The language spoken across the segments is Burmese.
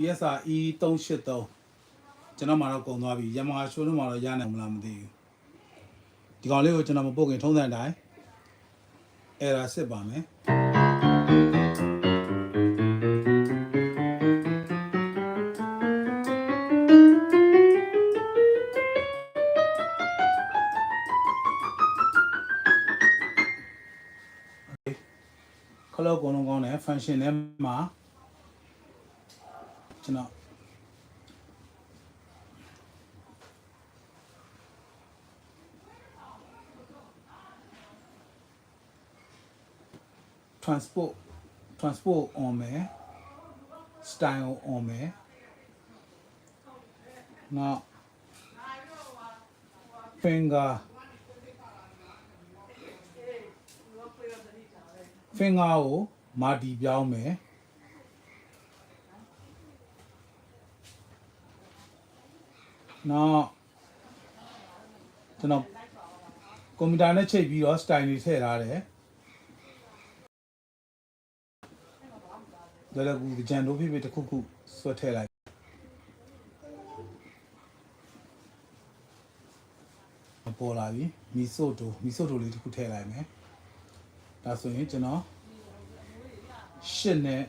PSR E383 ကျွန်တော်မှတော့ကုန်သွားပြီရမဟာရှိုးလုံးမှာတော့ရနိုင်မလားမသိဘူးဒီကောင်လေးကိုကျွန်တော်မပုတ်ခင်ထုံးစံအတိုင်းအဲ့ဒါစစ်ပါမယ်ခလောက်အကုန်လုံးကောင်းတယ် function ထဲမှာ ကျွန်တော် transport transport on မယ် style on မယ်နောက် finger finger ကိုမာတီပြောင်းမယ် နောက်ကျွန်တော်ကွန်ပျူတာနဲ့ချိန်ပြီးတော့ style တွေထည့်ထားတယ်လောလောကူကြံတို့ဖြစ်ဖြစ်တစ်ခုခုဆွတ်ထည့်လိုက်ပေါ်လာပြီမီဆိုတိုမီဆိုတိုလေးတစ်ခုထည့်လိုက်မယ်ဒါဆိုရင်ကျွန်တော်ရှစ်နဲ့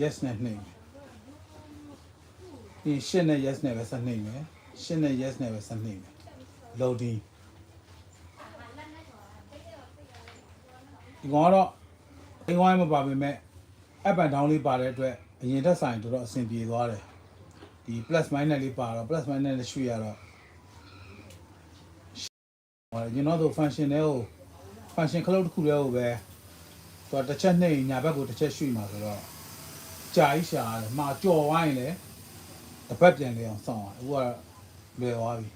yes နဲ့နှိမ့်မယ်ဒီရှစ်နဲ့ yes နဲ့ပဲဆက်နှိမ့်မယ် ရှစ်နဲ့ yes နဲ့ပဲဆက်နှိမ့်မယ် loading ဒီကောင်ကတော့အင်ဝိုင်းမပါပေမဲ့ up and down လေးပါတဲ့အတွက်အရင်တက်ဆိုင်တော်တော်အဆင်ပြေသွားတယ်ဒီ plus minus လေးပါတော့ plus minus နဲ့ရွှေ့ရတော့ဟိုကျွန်တော်တို့ function တွေကို function ခလုတ်တစ်ခုလေးကိုပဲသူကတစ်ချက်နှိပ်ညာဘက်ကိုတစ်ချက်ရွှေ့မှာဆိုတော့ကြာကြီးရှာရတယ်မှာကြော်ဝိုင်းလေတစ်ပတ်ပြန်လေအောင်စောင့်ရတယ်အခုက လွယ်သွားပြီ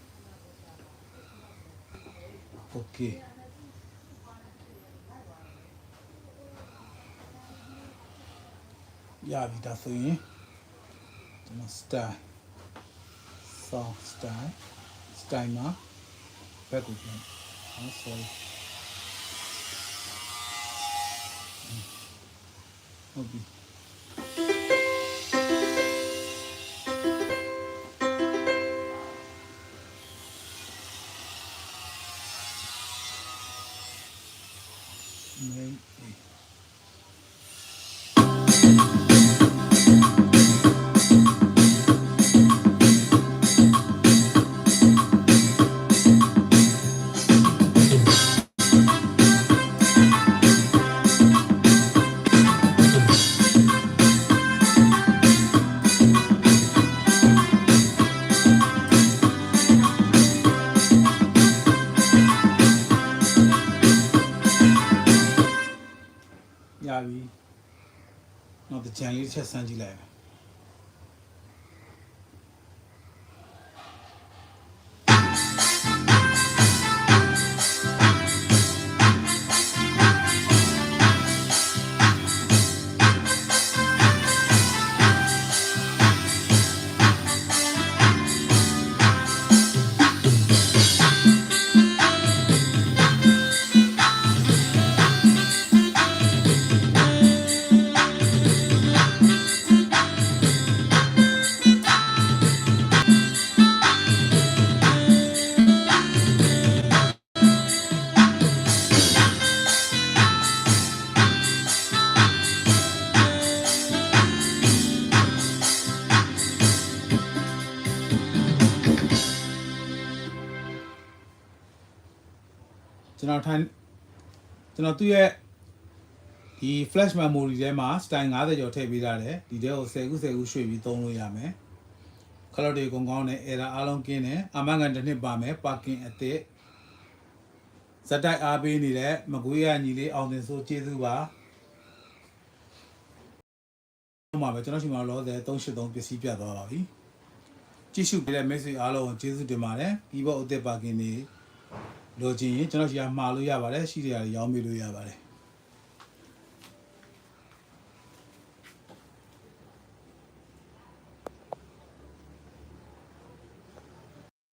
okay ရပြီဒါဆိုရင်ကျွန်တော် style song style style မှာ မေး ရပြီနောက်တစ်ချန်လေးတစ်ချက်စမ်းကြည့်လိုက် ကျွန်တော်ထိုင်ကျွန်တော်သူ့ရဲ့ဒီ flash memory ထဲမှာ style 90ကျော်ထည့်ပေးထားတယ်ဒီထဲကို10ခု10ခုရွှေ့ပြီးသုံးလို့ရမယ်ခလုတ်တွေအကုန်ကောင်းတယ် error အားလုံးကင်းတယ်အာမန်ကန်တစ်နှစ်ပါမယ် parking အသစ်ဇက်တိုက်အားပေးနေတဲ့မကွေးရညီလေးအောင်တင်ဆိုကျေးဇူးပါဟုတ်ပါပဲကျွန်တော်ရှိမှလောဆယ်383ပစ္စည်းပြတ်သွားပါပြီကြည့်ရှုပေးတဲ့ message အားလုံးကိုကျေးဇူးတင်ပါတယ်ပြီးတော့အသစ် parking တွေ လိုချင်ရင်ကျွန်တော်ရှိရမှာလို့ရပါတယ်ရှိတယ်ရတယ်ရောင်းပေးလို့ရပါတယ်